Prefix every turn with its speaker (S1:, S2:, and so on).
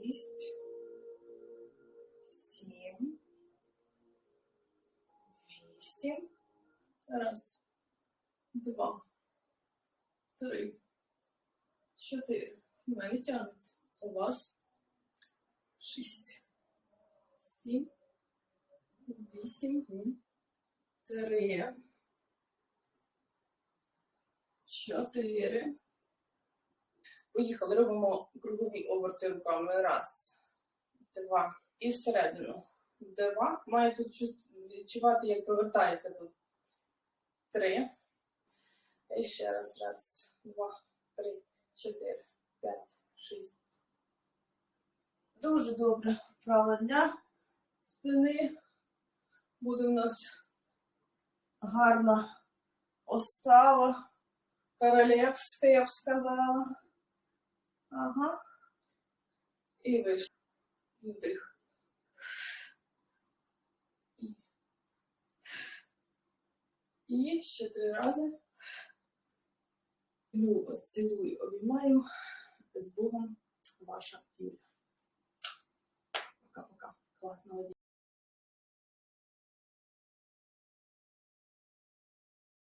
S1: шість, сім, вісім. Раз, два, три, чотири. У мене тягнеться. У вас шість, сім, вісім, три, чотири. Поїхали, робимо кругові оберти руками. Раз, два. І всередину. Два. Має тут відчувати, як повертається тут. Три. І ще раз. Раз, два, три, чотири, п'ять, шість. Дуже добре. Вправа для спини. Буде в нас гарна остава. Королевська, я б сказала. Ага. І вийшов. Вдих. І ще три рази. Ну, цілую, обіймаю. З Богом, ваша.